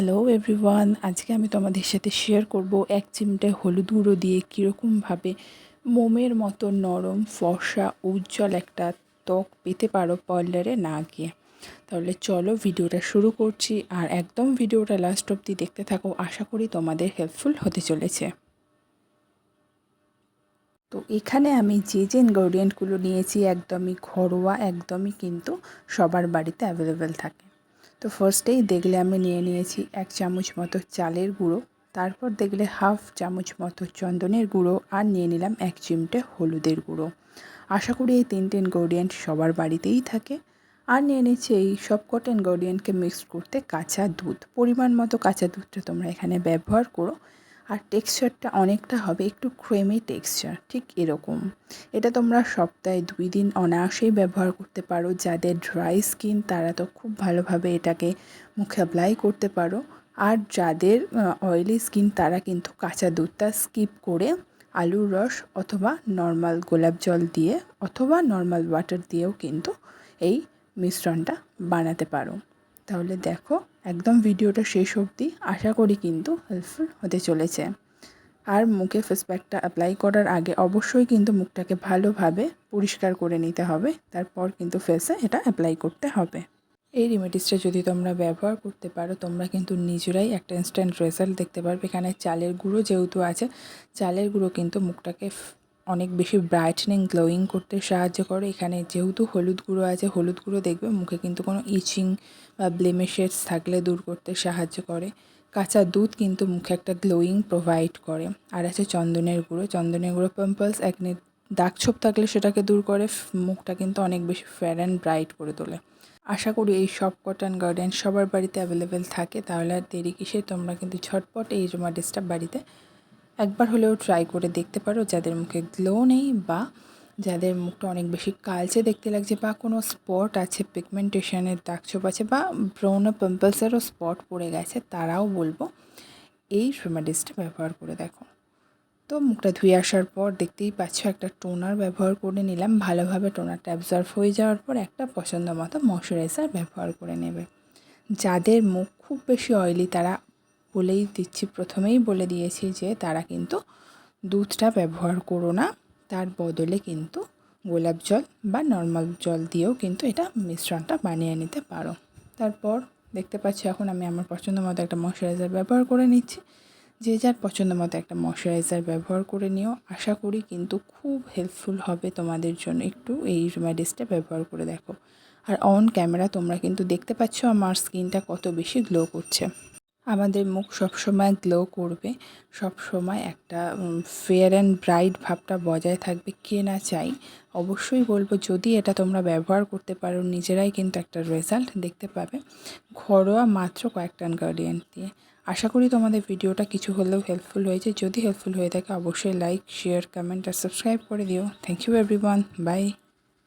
Hello everyone আজকে আমি তোমাদের সাথে শেয়ার করব এক চিমটে হলুদ গুঁড়ো দিয়ে কীরকমভাবে মোমের মতো নরম, ফর্সা, উজ্জ্বল একটা ত্বক পেতে পারো পার্লারে না গিয়ে। তাহলে চলো ভিডিওটা শুরু করছি আর একদম ভিডিওটা লাস্ট অবধি দেখতে থাকো। আশা করি তোমাদের হেল্পফুল হতে চলেছে। তো এখানে আমি যে যে ইনগ্রেডিয়েন্টগুলো নিয়েছি একদমই ঘরোয়া, একদমই কিন্তু সবার বাড়িতে অ্যাভেলেবেল থাকে। তো ফার্স্টেই দেখলে আমি নিয়ে নিয়েছি এক চামচ মতো চালের গুঁড়ো, তারপর দেখলে হাফ চামচ মতো চন্দনের গুঁড়ো আর নিয়ে নিলাম এক চিমটে হলুদের গুঁড়ো। আশা করি এই তিনটে ইনগ্রেডিয়েন্ট সবার বাড়িতেই থাকে। আর নিয়ে নিচ্ছি এই সব কটা ইনগ্রেডিয়েন্টকে মিক্স করতে কাঁচা দুধ। পরিমাণ মতো কাঁচা দুধটা তোমরা এখানে ব্যবহার করো। আর টেক্সচারটা অনেকটা হবে, একটু ক্রেমি টেক্সচার ঠিক এরকম। এটা তোমরা সপ্তাহে দুই দিন অনায়াসেই ব্যবহার করতে পারো। যাদের ড্রাই স্কিন তারা তো খুব ভালোভাবে এটাকে মুখে অ্যাপ্লাই করতে পারো। আর যাদের অয়েলি স্কিন তারা কিন্তু কাঁচা দুধটা স্কিপ করে আলুর রস অথবা নর্মাল গোলাপ জল দিয়ে অথবা নর্মাল ওয়াটার দিয়েও কিন্তু এই মিশ্রণটা বানাতে পারো। তাহলে দেখো, একদম ভিডিওটা শেষ অবধি আশা করি কিন্তু হেল্পফুল হতে চলেছে। আর মুখে ফেস প্যাকটা অ্যাপ্লাই করার আগে অবশ্যই কিন্তু মুখটাকে ভালোভাবে পরিষ্কার করে নিতে হবে। তারপর কিন্তু ফেসে এটা অ্যাপ্লাই করতে হবে। এই রেমেডিসটা যদি তোমরা ব্যবহার করতে পারো, তোমরা কিন্তু নিজেরাই একটা ইনস্ট্যান্ট রেজাল্ট দেখতে পারবে। এখানে চালের গুঁড়ো যেহেতু আছে, চালের গুঁড়ো কিন্তু মুখটাকে অনেক বেশি ব্রাইটনিং গ্লোয়িং করতে সাহায্য করে। এখানে যেহেতু হলুদ গুঁড়ো আছে, হলুদ গুঁড়ো দেখবে মুখে কিন্তু কোনো ইচিং বা ব্লেমেশেস থাকলে দূর করতে সাহায্য করে। কাঁচা দুধ কিন্তু মুখে একটা গ্লোয়িং প্রোভাইড করে। আর আছে চন্দনের গুঁড়ো। চন্দনের গুঁড়ো পিম্পলস একনি দাগ ছোপ থাকলে সেটাকে দূর করে, মুখটা কিন্তু অনেক বেশি ফেয়ার অ্যান্ড ব্রাইট করে তোলে। আশা করি এই সব কটন গার্ডেন সবার বাড়িতে অ্যাভেলেবেল থাকে। তাহলে আর দেরি কিসে তোমরা কিন্তু ঝটপট এই রোমাডিসটা বাড়িতে একবার হলেও ট্রাই করে দেখতে পারো যাদের মুখে গ্লো নেই বা যাদের মুখটা অনেক বেশি কালচে দেখতে লাগছে বা কোনো স্পট আছে পিগমেন্টেশনের দাগছোপ আছে বা ব্রৌন পিম্পলসেরও স্পট পড়ে গেছে, তারাও বলব এই রেমেডিসটা ব্যবহার করে দেখো। তো মুখটা ধুয়ে আসার পর দেখতেই পাচ্ছ একটা টোনার ব্যবহার করে নিলাম। ভালোভাবে টোনারটা অ্যাবজর্ভ হয়ে যাওয়ার পর একটা পছন্দ মতো ময়শ্চারাইজার ব্যবহার করে নেবে। যাদের মুখ খুব বেশি অয়েলি তারা বলেই দিচ্ছি, প্রথমেই বলে দিয়েছি যে তারা কিন্তু দুধটা ব্যবহার করো না। তার বদলে কিন্তু গোলাপ জল বা নর্মাল জল দিয়েও কিন্তু এটা মিশ্রণটা বানিয়ে নিতে পারো। তারপর দেখতে পাচ্ছি এখন আমি আমার পছন্দ মতো একটা ময়শ্চারাইজার ব্যবহার করে নিচ্ছি। যে যার পছন্দ মতো একটা ময়শ্চারাইজার ব্যবহার করে নিও। আশা করি কিন্তু খুব হেল্পফুল হবে তোমাদের জন্য একটু এই রেমেডিসটা ব্যবহার করে দেখো। আর অন ক্যামেরা তোমরা কিন্তু দেখতে পাচ্ছ আমার স্কিনটা কত বেশি গ্লো করছে। আমাদের মুখ সবসময় গ্লো করবে সবসময় একটা ফেয়ার অ্যান্ড ব্রাইট ভাবটা বজায় থাকবে, কে না চাই। অবশ্যই বলব, যদি এটা তোমরা ব্যবহার করতে পারো, নিজেরাই কিন্তু একটা রেজাল্ট দেখতে পাবে। ঘরোয়া মাত্র কয়েকটা ইনগ্রেডিয়েন্ট দিয়ে। আশা করি তোমাদের ভিডিওটা কিছু হলেও হেল্পফুল হয়েছে। যদি হেল্পফুল হয়ে থাকে, অবশ্যই লাইক শেয়ার কমেন্ট আর সাবস্ক্রাইব করে দিও। Thank you everyone bye